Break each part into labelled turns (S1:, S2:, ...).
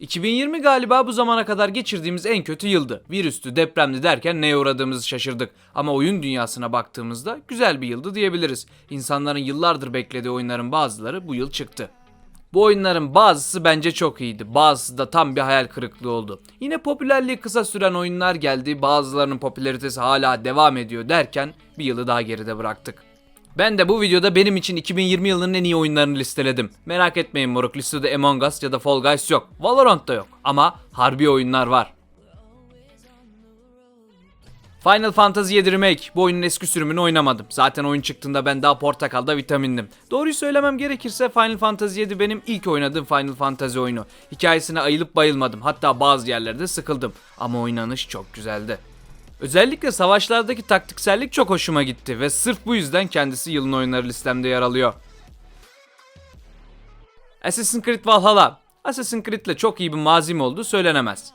S1: 2020 galiba bu zamana kadar geçirdiğimiz en kötü yıldı. Virüstü, depremdi derken neye uğradığımızı şaşırdık. Ama oyun dünyasına baktığımızda güzel bir yıldı diyebiliriz. İnsanların yıllardır beklediği oyunların bazıları bu yıl çıktı. Bu oyunların bazısı bence çok iyiydi. Bazısı da tam bir hayal kırıklığı oldu. Yine popülerliği kısa süren oyunlar geldi. Bazılarının popülaritesi hala devam ediyor derken bir yılı daha geride bıraktık. Ben de bu videoda benim için 2020 yılının en iyi oyunlarını listeledim. Merak etmeyin moruk listede Among Us ya da Fall Guys yok. Valorant da yok. Ama harbi oyunlar var. Final Fantasy 7 Remake. Bu oyunun eski sürümünü oynamadım. Zaten oyun çıktığında ben daha portakalda vitamindim. Doğruyu söylemem gerekirse Final Fantasy 7 benim ilk oynadığım Final Fantasy oyunu. Hikayesine ayılıp bayılmadım. Hatta bazı yerlerde sıkıldım. Ama oynanış çok güzeldi. Özellikle savaşlardaki taktiksellik çok hoşuma gitti ve sırf bu yüzden kendisi yılın oyunları listemde yer alıyor. Assassin's Creed Valhalla. Assassin's Creed'le çok iyi bir mazim olduğu söylenemez.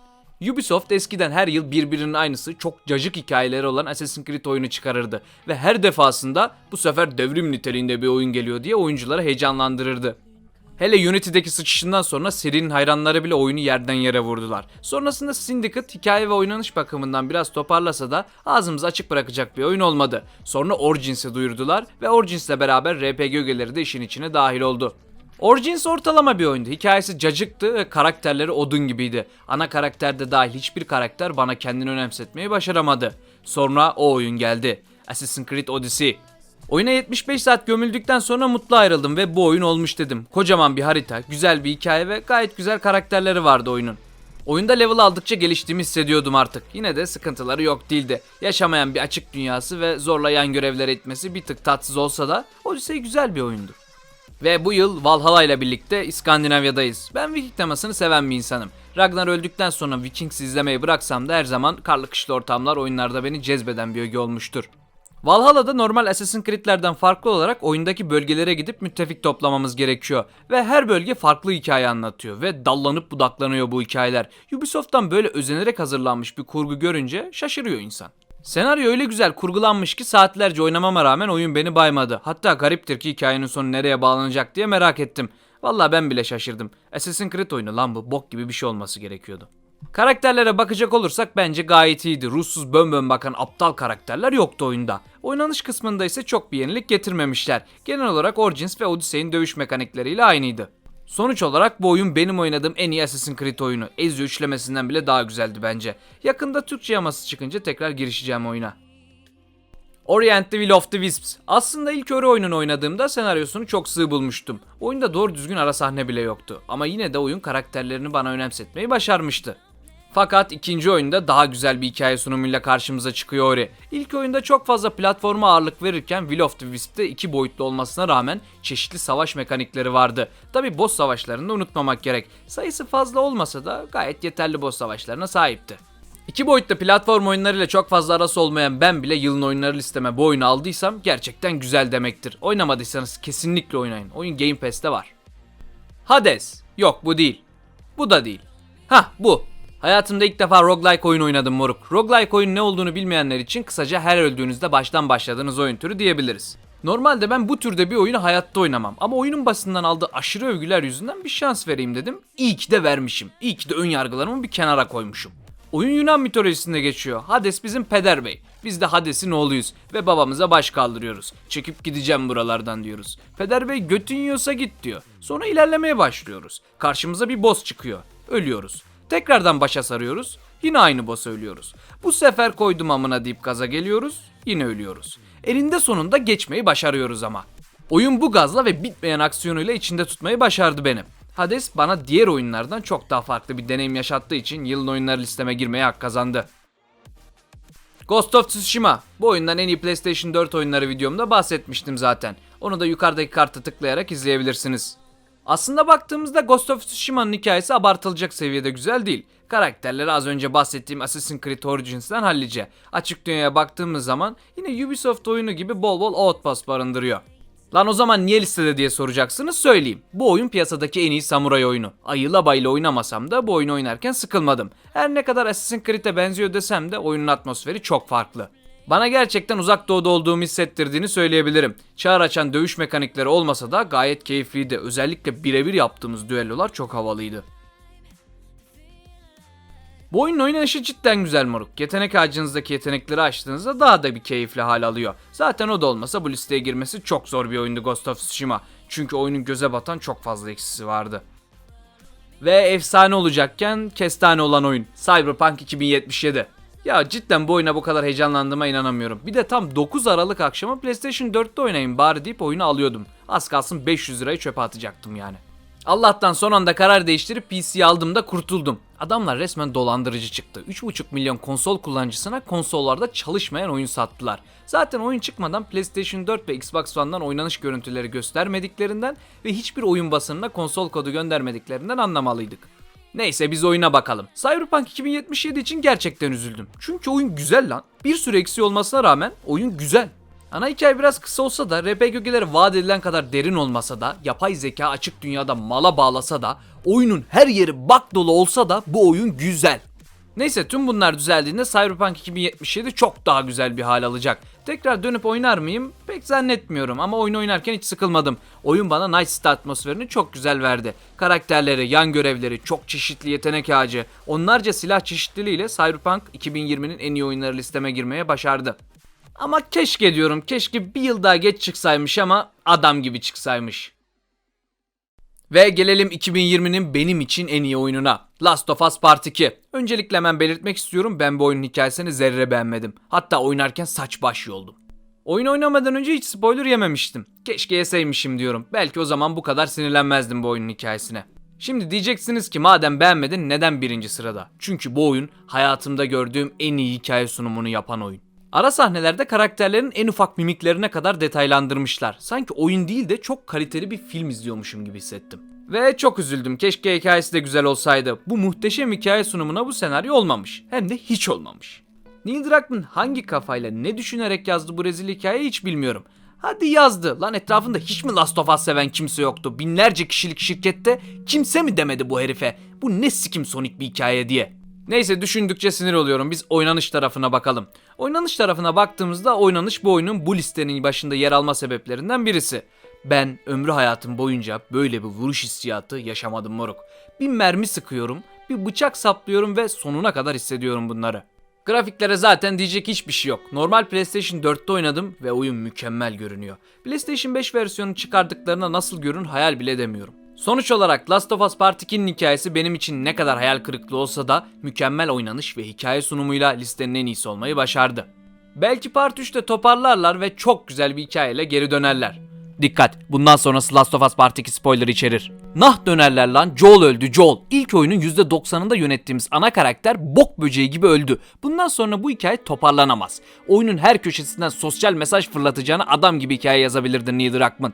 S1: Ubisoft eskiden her yıl birbirinin aynısı çok cacık hikayeleri olan Assassin's Creed oyunu çıkarırdı ve her defasında bu sefer devrim niteliğinde bir oyun geliyor diye oyuncuları heyecanlandırırdı. Hele Unity'deki sıçışından sonra serinin hayranları bile oyunu yerden yere vurdular. Sonrasında Syndicate hikaye ve oynanış bakımından biraz toparlasa da ağzımızı açık bırakacak bir oyun olmadı. Sonra Origins'i duyurdular ve Origins'le beraber RPG ögeleri de işin içine dahil oldu. Origins ortalama bir oyundu. Hikayesi cacıktı ve karakterleri odun gibiydi. Ana karakterde dahil hiçbir karakter bana kendini önemsetmeyi başaramadı. Sonra o oyun geldi. Assassin's Creed Odyssey. Oyuna 75 saat gömüldükten sonra mutlu ayrıldım ve bu oyun olmuş dedim. Kocaman bir harita, güzel bir hikaye ve gayet güzel karakterleri vardı oyunun. Oyunda level aldıkça geliştiğimi hissediyordum artık. Yine de sıkıntıları yok değildi. Yaşamayan bir açık dünyası ve zorla yan görevler etmesi bir tık tatsız olsa da Odyssey güzel bir oyundu. Ve bu yıl Valhalla ile birlikte İskandinavya'dayız. Ben Viking temasını seven bir insanım. Ragnar öldükten sonra Vikings izlemeyi bıraksam da her zaman karlı kışlı ortamlar oyunlarda beni cezbeden bir öge olmuştur. Valhalla'da normal Assassin's Creed'lerden farklı olarak oyundaki bölgelere gidip müttefik toplamamız gerekiyor. Ve her bölge farklı hikaye anlatıyor ve dallanıp budaklanıyor bu hikayeler. Ubisoft'tan böyle özenerek hazırlanmış bir kurgu görünce şaşırıyor insan. Senaryo öyle güzel kurgulanmış ki saatlerce oynamama rağmen oyun beni baymadı. Hatta gariptir ki hikayenin sonu nereye bağlanacak diye merak ettim. Vallahi ben bile şaşırdım. Assassin's Creed oyunu lan bu bok gibi bir şey olması gerekiyordu. Karakterlere bakacak olursak bence gayet iyiydi. Ruhsuz bön bön bakan aptal karakterler yoktu oyunda. Oynanış kısmında ise çok bir yenilik getirmemişler. Genel olarak Origins ve Odyssey'in dövüş mekanikleriyle aynıydı. Sonuç olarak bu oyun benim oynadığım en iyi Assassin's Creed oyunu. Ezio üçlemesinden bile daha güzeldi bence. Yakında Türkçe yaması çıkınca tekrar girişeceğim oyuna. Orient the Will of the Wisps. Aslında ilk Ori oyununu oynadığımda senaryosunu çok sığ bulmuştum. Oyunda doğru düzgün ara sahne bile yoktu. Ama yine de oyun karakterlerini bana önemsetmeyi başarmıştı. Fakat ikinci oyunda daha güzel bir hikaye sunumuyla karşımıza çıkıyor Ori. İlk oyunda çok fazla platforma ağırlık verirken Will of the Wisp'te iki boyutlu olmasına rağmen çeşitli savaş mekanikleri vardı. Tabi boss savaşlarını da unutmamak gerek. Sayısı fazla olmasa da gayet yeterli boss savaşlarına sahipti. İki boyutlu platform oyunlarıyla çok fazla arası olmayan ben bile yılın oyunları listeme bu oyunu aldıysam gerçekten güzel demektir. Oynamadıysanız kesinlikle oynayın. Oyun Game Pass'te var. Hades. Yok bu değil. Bu da değil. Hah bu. Hayatımda ilk defa roguelike oyun oynadım moruk. Roguelike oyun ne olduğunu bilmeyenler için kısaca her öldüğünüzde baştan başladığınız oyun türü diyebiliriz. Normalde ben bu türde bir oyunu hayatta oynamam ama oyunun basından aldığı aşırı övgüler yüzünden bir şans vereyim dedim. İyi ki de vermişim. İyi ki de ön yargılarımı bir kenara koymuşum. Oyun Yunan mitolojisinde geçiyor. Hades bizim peder bey. Biz de Hades'in oğluyuz ve babamıza baş kaldırıyoruz. Çekip gideceğim buralardan diyoruz. Peder bey götün yiyorsa git diyor. Sonra ilerlemeye başlıyoruz. Karşımıza bir boss çıkıyor. Ölüyoruz. Tekrardan başa sarıyoruz. Yine aynı boss'a ölüyoruz. Bu sefer koydum amına deyip gaza geliyoruz. Yine ölüyoruz. Elinde sonunda geçmeyi başarıyoruz ama. Oyun bu gazla ve bitmeyen aksiyonuyla içinde tutmayı başardı benim. Hades bana diğer oyunlardan çok daha farklı bir deneyim yaşattığı için yılın oyunları listeme girmeye hak kazandı. Ghost of Tsushima. Bu oyundan en iyi PlayStation 4 oyunları videomda bahsetmiştim zaten. Onu da yukarıdaki kartı tıklayarak izleyebilirsiniz. Aslında baktığımızda Ghost of Tsushima'nın hikayesi abartılacak seviyede güzel değil. Karakterleri az önce bahsettiğim Assassin's Creed Origins'ten hallice. Açık dünyaya baktığımız zaman yine Ubisoft oyunu gibi bol bol outpost barındırıyor. Lan o zaman niye listede diye soracaksınız söyleyeyim. Bu oyun piyasadaki en iyi samuray oyunu. Ayıla bayıla oynamasam da bu oyunu oynarken sıkılmadım. Her ne kadar Assassin's Creed'e benziyor desem de oyunun atmosferi çok farklı. Bana gerçekten uzak doğuda olduğumu hissettirdiğini söyleyebilirim. Çağır açan dövüş mekanikleri olmasa da gayet keyifliydi. Özellikle birebir yaptığımız düellolar çok havalıydı. Bu oyunun oynanışı cidden güzel moruk. Yetenek ağacınızdaki yetenekleri açtığınızda daha da bir keyifli hal alıyor. Zaten o da olmasa bu listeye girmesi çok zor bir oyundu Ghost of Tsushima. Çünkü oyunun göze batan çok fazla eksisi vardı. Ve efsane olacakken kestane olan oyun. Cyberpunk 2077. Ya cidden bu oyuna bu kadar heyecanlandığıma inanamıyorum. Bir de tam 9 Aralık akşamı PlayStation 4'te oynayayım bari deyip oyunu alıyordum. Az kalsın 500 lirayı çöpe atacaktım yani. Allah'tan son anda karar değiştirip PC'yi aldığımda kurtuldum. Adamlar resmen dolandırıcı çıktı. 3,5 milyon konsol kullanıcısına konsollarda çalışmayan oyun sattılar. Zaten oyun çıkmadan PlayStation 4 ve Xbox One'dan oynanış görüntüleri göstermediklerinden ve hiçbir oyun basınına konsol kodu göndermediklerinden anlamalıydık. Neyse biz oyuna bakalım. Cyberpunk 2077 için gerçekten üzüldüm. Çünkü oyun güzel lan. Bir sürü eksiği olmasına rağmen oyun güzel. Ana hikaye biraz kısa olsa da RP gölgeleri vaat edilen kadar derin olmasa da yapay zeka açık dünyada mala bağlasa da oyunun her yeri bug dolu olsa da bu oyun güzel. Neyse tüm bunlar düzeldiğinde Cyberpunk 2077 çok daha güzel bir hal alacak. Tekrar dönüp oynar mıyım? Pek zannetmiyorum ama oyun oynarken hiç sıkılmadım. Oyun bana Night City atmosferini çok güzel verdi. Karakterleri, yan görevleri, çok çeşitli yetenek ağacı, onlarca silah çeşitliliğiyle Cyberpunk 2020'nin en iyi oyunları listeme girmeye başardı. Ama keşke diyorum keşke bir yıl daha geç çıksaymış ama adam gibi çıksaymış. Ve gelelim 2020'nin benim için en iyi oyununa. Last of Us Part 2. Öncelikle hemen belirtmek istiyorum ben bu oyunun hikayesini zerre beğenmedim. Hatta oynarken saç baş yoldum. Oyun oynamadan önce hiç spoiler yememiştim. Keşke yeseymişim diyorum. Belki o zaman bu kadar sinirlenmezdim bu oyunun hikayesine. Şimdi diyeceksiniz ki madem beğenmedin neden birinci sırada? Çünkü bu oyun hayatımda gördüğüm en iyi hikaye sunumunu yapan oyun. Ara sahnelerde karakterlerin en ufak mimiklerine kadar detaylandırmışlar. Sanki oyun değil de çok kaliteli bir film izliyormuşum gibi hissettim. Ve çok üzüldüm. Keşke hikayesi de güzel olsaydı. Bu muhteşem hikaye sunumuna bu senaryo olmamış. Hem de hiç olmamış. Neil Druckmann hangi kafayla ne düşünerek yazdı bu rezil hikayeyi hiç bilmiyorum. Hadi yazdı. Lan etrafında hiç mi Last of Us seven kimse yoktu? Binlerce kişilik şirkette kimse mi demedi bu herife? Bu ne sikim sonik bir hikaye diye. Neyse düşündükçe sinir oluyorum. Biz oynanış tarafına bakalım. Oynanış tarafına baktığımızda oynanış bu oyunun bu listenin başında yer alma sebeplerinden birisi. Ben ömrü hayatım boyunca böyle bir vuruş hissiyatı yaşamadım moruk. Bir mermi sıkıyorum, bir bıçak saplıyorum ve sonuna kadar hissediyorum bunları. Grafiklere zaten diyecek hiçbir şey yok. Normal PlayStation 4'te oynadım ve oyun mükemmel görünüyor. PlayStation 5 versiyonu çıkardıklarına nasıl görün hayal bile edemiyorum. Sonuç olarak Last of Us Part 2'nin hikayesi benim için ne kadar hayal kırıklığı olsa da mükemmel oynanış ve hikaye sunumuyla listenin en iyisi olmayı başardı. Belki Part 3'te toparlarlar ve çok güzel bir hikayeyle geri dönerler. Dikkat! Bundan sonrası Last of Us Part 2 spoiler içerir. Nah dönerler lan Joel öldü Joel. İlk oyunun %90'ında yönettiğimiz ana karakter bok böceği gibi öldü. Bundan sonra bu hikaye toparlanamaz. Oyunun her köşesinden sosyal mesaj fırlatacağına adam gibi hikaye yazabilirdi Neil Druckmann.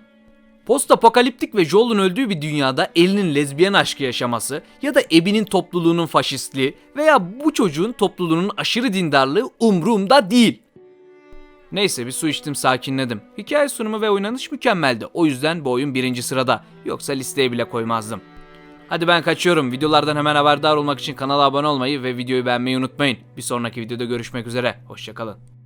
S1: Post apokaliptik ve Joel'un öldüğü bir dünyada Ellie'nin lezbiyen aşkı yaşaması ya da Abby'nin topluluğunun faşistliği veya bu çocuğun topluluğunun aşırı dindarlığı umrumda değil. Neyse bir su içtim sakinledim. Hikaye sunumu ve oynanış mükemmeldi. O yüzden bu oyun birinci sırada. Yoksa listeye bile koymazdım. Hadi ben kaçıyorum. Videolardan hemen haberdar olmak için kanala abone olmayı ve videoyu beğenmeyi unutmayın. Bir sonraki videoda görüşmek üzere. Hoşçakalın.